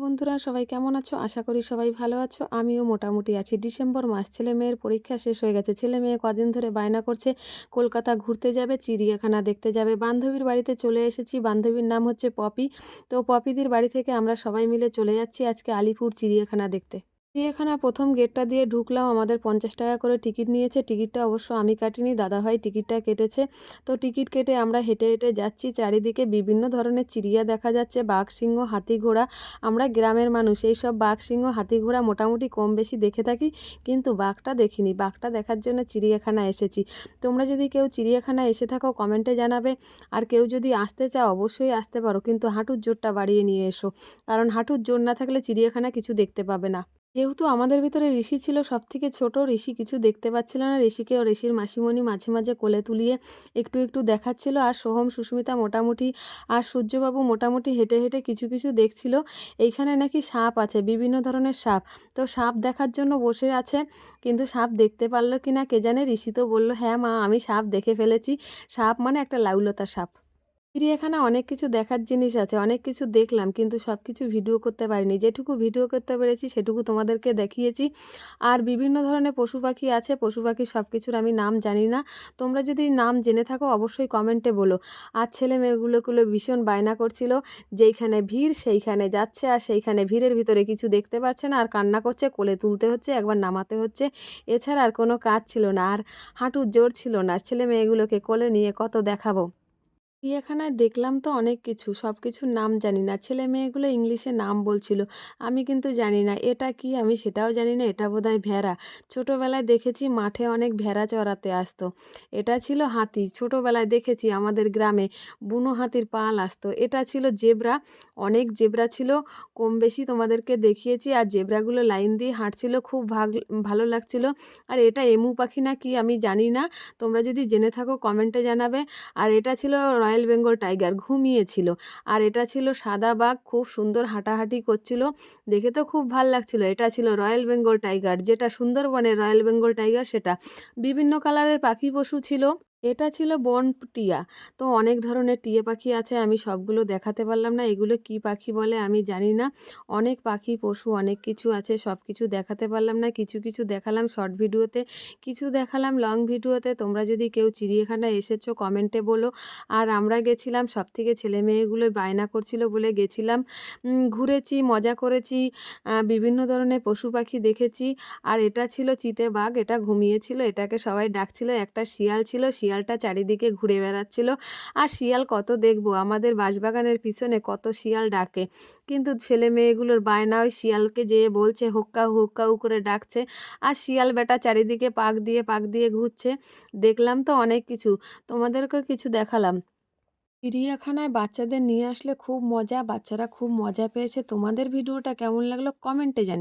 বন্ধুরা, সবাই কেমন আছো? আশা করি সবাই ভালো আছো। আমিও মোটামুটি আছি। ডিসেম্বর মাস, ছেলে মেয়ের পরীক্ষা শেষ হয়ে গেছে। ছেলে মেয়ে কদিন ধরে বায়না করছে, কলকাতা ঘুরতে যাবে, চিড়িয়াখানা দেখতে যাবে। বান্ধবীর বাড়িতে চলে এসেছি। বান্ধবীর নাম হচ্ছে পপি। তো পপিদের বাড়ি থেকে আমরা সবাই মিলে চলে যাচ্ছি আজকে আলিপুর চিড়িয়াখানা দেখতে। চিড়িয়াখানা প্রথম গেটটা দিয়ে ঢুকলাম, আমাদের পঞ্চাশ টাকা করে টিকিট নিয়েছে। টিকিটটা অবশ্য আমি কাটিনি, দাদাভাই টিকিটটা কেটেছে। তো টিকিট কেটে আমরা হেঁটে হেঁটে যাচ্ছি, চারিদিকে বিভিন্ন ধরনের চিড়িয়া দেখা যাচ্ছে, বাঘ, সিংহ, হাতি ঘোড়া। আমরা গ্রামের মানুষ, এই সব বাঘ, সিংহ, হাতি ঘোড়া মোটামুটি কম বেশি দেখে থাকি, কিন্তু বাঘটা দেখিনি। বাঘটা দেখার জন্য চিড়িয়াখানা এসেছি। তোমরা যদি কেউ চিড়িয়াখানা এসে থাকো, কমেন্টে জানাবে। আর কেউ যদি আসতে চাও, অবশ্যই আসতে পারো, কিন্তু হাঁটুর জোরটা বাড়িয়ে নিয়ে এসো। কারণ হাঁটুর জোর না থাকলে চিড়িয়াখানা কিছু দেখতে পাবে না। যেহেতু আমাদের ভিতরে ঋষি ছিল সব থেকে ছোট ঋষি কিছু দেখতে পাচ্ছিল না। ঋষিকে ও ঋষির মাসিমণি মাঝে মাঝে কোলে তুলিয়ে একটু একটু দেখাচ্ছিল। আর সোহম, সুস্মিতা মোটামুটি আর সূর্যবাবু মোটামুটি হেঁটে হেঁটে কিছু কিছু দেখছিল। এইখানে নাকি সাপ আছে, বিভিন্ন ধরনের সাপ। তো সাপ দেখার জন্য বসে আছে, কিন্তু সাপ দেখতে পারল কি না কে জানে? ঋষি তো বলল হ্যাঁ মা, আমি সাপ দেখে ফেলেছি। সাপ মানে একটা লাউলতা সাপ। চিড়িয়াখানা অনেক কিছু দেখার জিনিস আছে, অনেক কিছু দেখলাম, কিন্তু সব কিছু ভিডিও করতে পারিনি। যেটুকু ভিডিও করতে পেরেছি, সেটুকু তোমাদেরকে দেখিয়েছি। আর বিভিন্ন ধরনের পশু পাখি আছে, পশু পাখি সব কিছুর আমি নাম জানি না। তোমরা যদি নাম জেনে থাকো, অবশ্যই কমেন্টে বলো। আর ছেলে মেয়েগুলোগুলো ভীষণ বায়না করছিল, যেইখানে ভিড়, সেইখানে যাচ্ছে, আর সেইখানে ভিড়ের ভিতরে কিছু দেখতে পাচ্ছে না, আর কান্না করছে, কোলে তুলতে হচ্ছে, একবার নামাতে হচ্ছে। এছাড়া আর কোনো কাজ ছিল না, আর হাঁটুর জোর ছিল না। ছেলে মেয়েগুলোকে কোলে নিয়ে কত দেখাবো? চিড়িয়াখানায় দেখলাম তো অনেক কিছু সব কিছুর নাম জানি না। ছেলে মেয়েগুলো ইংলিশে নাম বলছিল, আমি কিন্তু জানি না, এটা কি আমি সেটাও জানি না, এটা বোধহয় ভেড়া। ছোটোবেলায় দেখেছি মাঠে অনেক ভেড়া চড়াতে আসতো, এটা ছিল হাতি। ছোটোবেলায় দেখেছি আমাদের গ্রামে বুনো হাতির পাল আসতো, এটা ছিল জেব্রা, অনেক জেব্রা ছিল কম বেশি তোমাদেরকে দেখিয়েছি, আর জেব্রাগুলো লাইন দিয়ে হাঁটছিল, খুব ভাগ, ভালো লাগছিল। আর এটা এমু পাখি না কি আমি জানি না, তোমরা যদি জেনে থাকো কমেন্টে জানাবে। আর এটা ছিল রয়্যাল বেঙ্গল টাইগার ঘুমিয়েছিল। আর এটা ছিল সাদা বাঘ, খুব সুন্দর হাঁটাহাঁটি করছিল। দেখে তো খুব ভালো লাগছিল। এটা ছিল রয়্যাল বেঙ্গল টাইগার যেটা সুন্দরবনের রয়্যাল বেঙ্গল টাইগার সেটা। বিভিন্ন কালারের পাখি পশু ছিল। এটা ছিল বন টিয়া। তো অনেক ধরনের টিয়া পাখি আছে, আমি সবগুলো দেখাতে পারলাম না। এগুলো কি পাখি বলে আমি জানি না। অনেক পাখি, পশু, অনেক কিছু আছে সব কিছু দেখাতে পারলাম না। কিছু কিছু দেখালাম শর্ট ভিডিওতে কিছু দেখালাম লং ভিডিওতে তোমরা যদি কেউ চিড়িয়াখানায় এসেছ কমেন্টে বলো। আর আমরা গেছিলাম সব থেকে ছেলে মেয়েগুলো বায়না করছিল বলে গেছিলাম। ঘুরেছি, মজা করেছি বিভিন্ন ধরনের পশু পাখি দেখেছি। আর এটা ছিল চিতে বাঘ, এটা ঘুমিয়েছিল, এটাকে সবাই ডাকছিল, একটা শিয়াল ছিল শিয়ালটা চারিদিকে ঘুরে বেড়াচ্ছিল। আর শিয়াল কত দেখব? আমাদের বাঁশবাগানের পিছনে কত শিয়াল ডাকে। কিন্তু ছেলে মেয়েগুলোর বায়না ওই শিয়ালকে যেয়ে বলছে, হোক্কা হোক্কাউ করে ডাকছে। আর শিয়াল বেটা চারিদিকে পাক দিয়ে পাক দিয়ে ঘুরছে। দেখলাম তো অনেক কিছু। তোমাদেরকে কিছু দেখালাম। চিড়িয়াখানায় বাচ্চাদের নিয়ে আসলে খুব মজা, বাচ্চারা খুব মজা পেয়েছে। তোমাদের ভিডিওটা কেমন লাগল কমেন্টে জানি